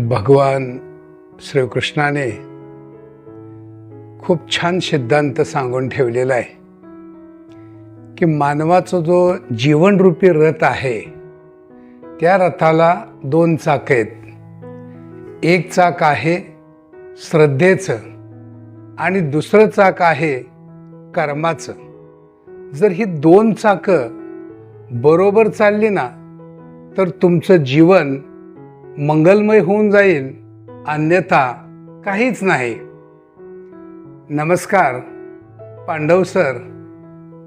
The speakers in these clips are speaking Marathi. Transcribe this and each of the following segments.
भगवान श्रीकृष्णाने खूप छान सिद्धांत सांगून ठेवलेला आहे की मानवाचा जो जीवनरूपी रथ आहे त्या रथाला दोन चाक आहेत. एक चाक आहे श्रद्धेचं आणि दुसरं चाक आहे कर्माचं. जर ही दोन चाकं बरोबर चालली ना तर तुमचं जीवन मंगलमय होऊन जाईल अन्यथा काहीच नाही. नमस्कार पांडव सर.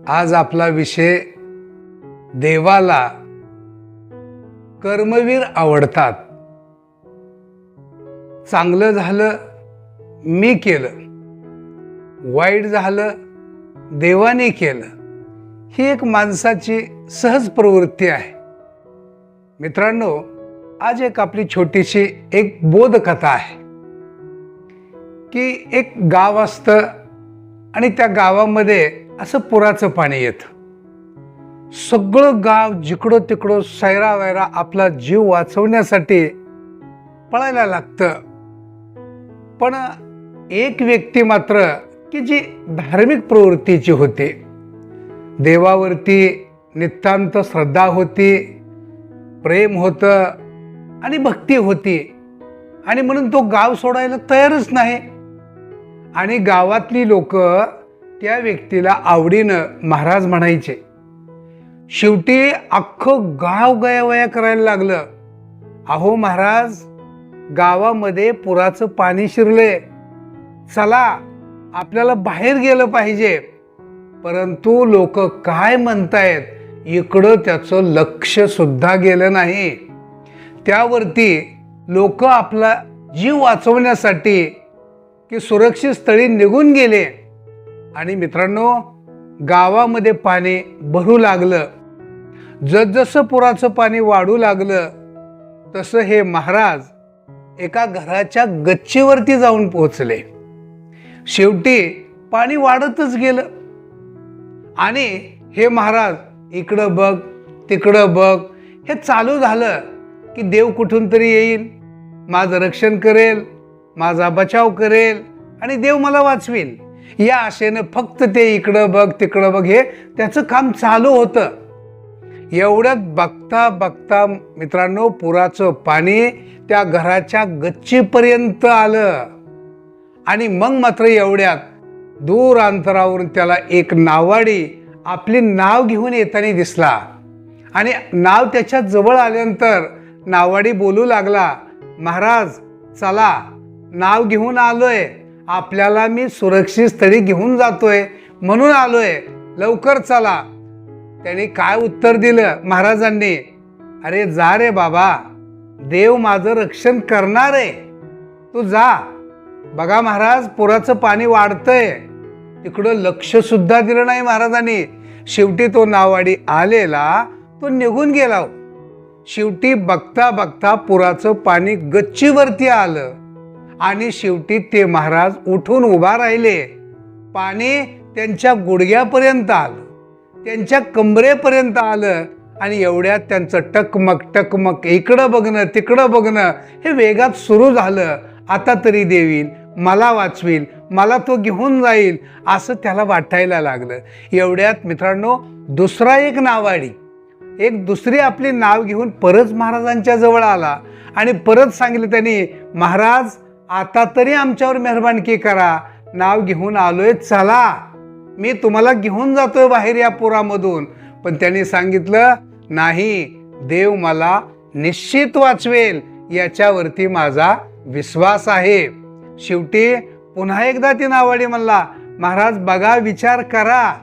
आज आपला विषय देवाला कर्मवीर आवडतात. चांगलं झालं मी केलं. वाईट झालं देवाने केलं. ही एक माणसाची सहज प्रवृत्ती आहे. मित्रांनो आज एक आपली छोटीशी एक बोधकथा आहे की एक गाव असतं आणि त्या गावामध्ये असं पुराचं पाणी येतं. सगळं गाव जिकडं तिकडं सैरा वैरा आपला जीव वाचवण्यासाठी पळायला लागतं. पण एक व्यक्ती मात्र की जी धार्मिक प्रवृत्तीची होती. देवावरती नितांत श्रद्धा होती प्रेम होतं आणि भक्ती होती. आणि म्हणून तो गाव सोडायला तयारच नाही. आणि गावातली लोक त्या व्यक्तीला आवडीनं महाराज म्हणायचे. शेवटी अख्खं गाव गयावया करायला लागलं. अहो महाराज गावामध्ये पुराचं पाणी शिरले. चला आपल्याला बाहेर गेलं पाहिजे. परंतु लोक काय म्हणतायत? इकडं त्याचं लक्ष सुद्धा गेलं नाही. त्यावरती लोक आपला जीव वाचवण्यासाठी की सुरक्षित स्थळी निघून गेले. आणि मित्रांनो गावामध्ये पाणी भरू लागलं. जसजसं पुराचं पाणी वाढू लागलं तसं हे महाराज एका घराच्या गच्चीवरती जाऊन पोहोचले. शेवटी पाणी वाढतच गेलं. आणि हे महाराज इकडं बघ तिकडं बघ हे चालू झालं. की देव कुठून तरी येईल. माझं रक्षण करेल माझा बचाव करेल आणि देव मला वाचवेल. या आशेनं फक्त ते इकडं बघ तिकडं बघ हे त्याचं काम चालू होतं. एवढ्यात बघता बघता मित्रांनो पुराचं पाणी त्या घराच्या गच्चीपर्यंत आलं. आणि मग मात्र एवढ्यात दूर अंतरावरून त्याला एक नावाडी आपली नाव घेऊन येताना दिसला. आणि नाव त्याच्याजवळ आल्यानंतर नावाडी बोलू लागला महाराज चला नाव घेऊन आलोय. आपल्याला मी सुरक्षित स्थळी घेऊन जातोय म्हणून आलोय. लवकर चला. त्याने काय उत्तर दिलं महाराजांनी? अरे जा रे बाबा. देव माझं रक्षण करणार आहे. तू जा. बघा महाराज पुराचं पाणी वाढतंय. तिकडं लक्ष सुद्धा दिलं नाही महाराजांनी. शेवटी तो नावाडी आलेला तो निघून गेला हो. शेवटी बघता बघता पुराचं पाणी गच्चीवरती आलं. आणि शेवटी ते महाराज उठून उभा राहिले. पाणी त्यांच्या गुडघ्यापर्यंत आलं. त्यांच्या कमरेपर्यंत आलं. आणि एवढ्यात त्यांचं टकमक टकमक इकडं बघणं तिकडं बघणं हे वेगात सुरू झालं. आता तरी देवीन मला वाचवील मला तो घेऊन जाईल असं त्याला वाटायला लागलं. एवढ्यात मित्रांनो दुसरा एक नावाडी एक दुसरी आपली नाव घेऊन परत महाराजांच्या जवळ आला आणि परत सांगितलं त्यांनी महाराज आता तरी आमच्यावर मेहरबानकी करा. नाव घेऊन आलोय चला. मी तुम्हाला घेऊन जातोय बाहेर या पुरामधून. पण त्यांनी सांगितलं नाही देव मला निश्चित वाचवेल. याच्यावरती माझा विश्वास आहे. शेवटी पुन्हा एकदा ती नावाडी म्हणला महाराज बघा विचार करा.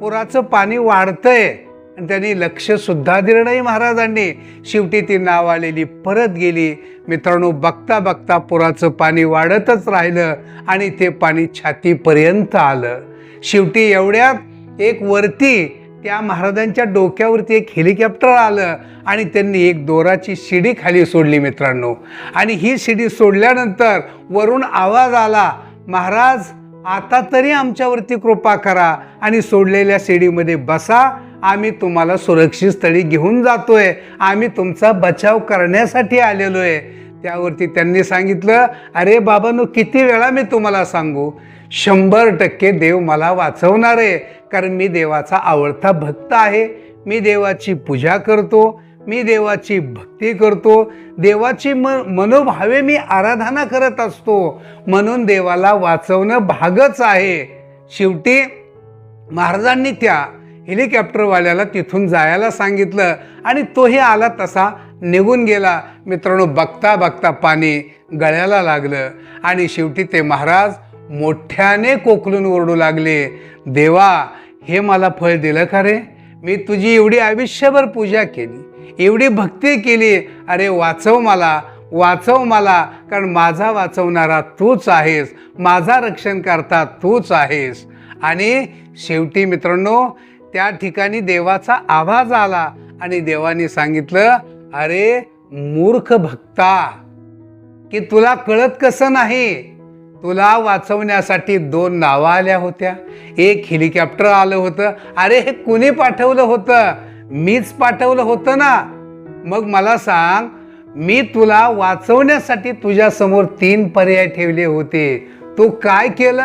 पुराचं पाणी वाढतंय. आणि त्यांनी लक्षसुद्धा दिलं नाही महाराजांनी. शेवटी ती नाव आलेली परत गेली. मित्रांनो बघता बघता पुराचं पाणी वाढतच राहिलं आणि ते पाणी छातीपर्यंत आलं. शेवटी एवढ्यात एक वरती त्या महाराजांच्या डोक्यावरती एक हेलिकॉप्टर आलं आणि त्यांनी एक दोराची शिडी खाली सोडली मित्रांनो. आणि ही शिडी सोडल्यानंतर वरून आवाज आला महाराज आता तरी आमच्यावरती कृपा करा आणि सोडलेल्या शिडीमध्ये बसा आम्ही तुम्हाला सुरक्षित स्थळी घेऊन जातोय. आम्ही तुमचा बचाव करण्यासाठी आलेलो आहे त्यावरती त्यांनी सांगितलं अरे बाबांनो किती वेळा मी तुम्हाला सांगू? शंभर टक्के देव मला वाचवणार आहे कारण मी देवाचा आवडता भक्त आहे. मी देवाची पूजा करतो मी देवाची भक्ती करतो. देवाची म मनोभावे मी आराधना करत असतो. म्हणून देवाला वाचवणं भागच आहे. शेवटी महाराजांनी त्या हेलिकॉप्टरवाल्याला तिथून जायला सांगितलं आणि तोही आला तसा निघून गेला. मित्रांनो बघता बघता पाणी गळ्याला लागलं आणि शेवटी ते महाराज मोठ्याने कोकलून ओरडू लागले देवा हे मला फळ दिलं का रे? मी तुझी एवढी आयुष्यभर पूजा केली एवढी भक्ती केली. अरे वाचव मला वाचव मला कारण माझा वाचवणारा तूच आहेस माझा रक्षण करता तूच आहेस. आणि शेवटी मित्रांनो त्या ठिकाणी देवाचा आवाज आला आणि देवाने सांगितलं अरे मूर्ख भक्ता की तुला कळत कसं नाही? तुला वाचवण्यासाठी दोन नावं आल्या होत्या. एक हेलिकॉप्टर आलं होतं. अरे हे कुणी पाठवलं होतं? मीच पाठवलं होतं ना? मग मला सांग मी तुला वाचवण्यासाठी तुझ्यासमोर तीन पर्याय ठेवले होते. तू काय केलं?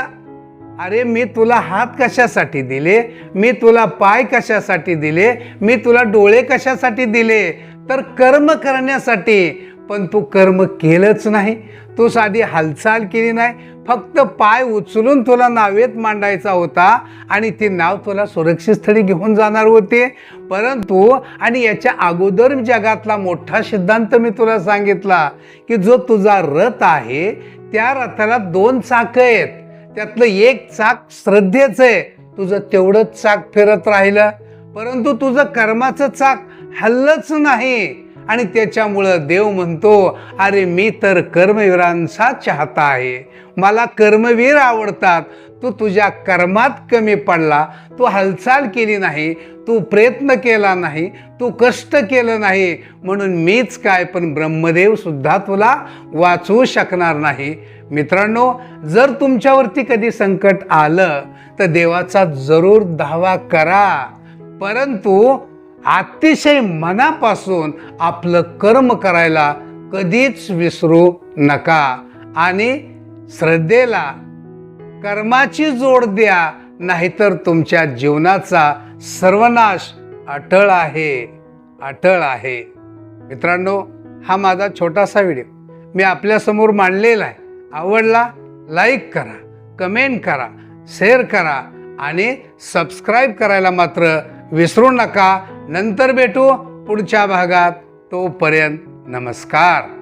अरे मी तुला हात कशासाठी दिले? मी तुला पाय कशासाठी दिले? मी तुला डोळे कशासाठी दिले? तर कर्म करण्यासाठी. पण तू कर्म केलंच नाही. तू साधी हालचाल केली नाही. फक्त पाय उचलून तुला नावेत मांडायचा होता आणि ती नाव तुला सुरक्षित स्थळी घेऊन जाणार होते. परंतु आणि याच्या अगोदर जगातला मोठा सिद्धांत मी तुला सांगितला की जो तुझा रथ आहे त्या रथाला दोन चाक आहेत. त्यातलं एक चाक श्रद्धेचं आहे. तुझं तेवढंच चाक फिरत राहिलं. परंतु तुझं कर्माचं चाक हल्लच नाही. आणि त्याच्यामुळं देव म्हणतो अरे मी तर कर्मवीरांचा चाहता आहे. मला कर्मवीर आवडतात. तू तुझ्या कर्मात कमी पडला. तू हालचाल केली नाही. तू प्रयत्न केला नाही. तू कष्ट केलं नाही. म्हणून मीच काय पण ब्रह्मदेवसुद्धा तुला वाचवू शकणार नाही. मित्रांनो जर तुमच्यावरती कधी संकट आलं तर देवाचा जरूर धावा करा. परंतु अतिशय मनापासून आपलं कर्म करायला कधीच विसरू नका. आणि श्रद्धेला कर्माची जोड द्या नाहीतर तुमच्या जीवनाचा सर्वनाश अटळ आहे अटळ आहे. मित्रांनो हा माझा छोटासा व्हिडिओ. मी आपल्यासमोर मांडलेला आहे. आवडला लाईक करा कमेंट करा शेअर करा आणि सबस्क्राईब करायला मात्र विसरू नका. नंतर भेटू पुढच्या भागात. तोपर्यंत नमस्कार.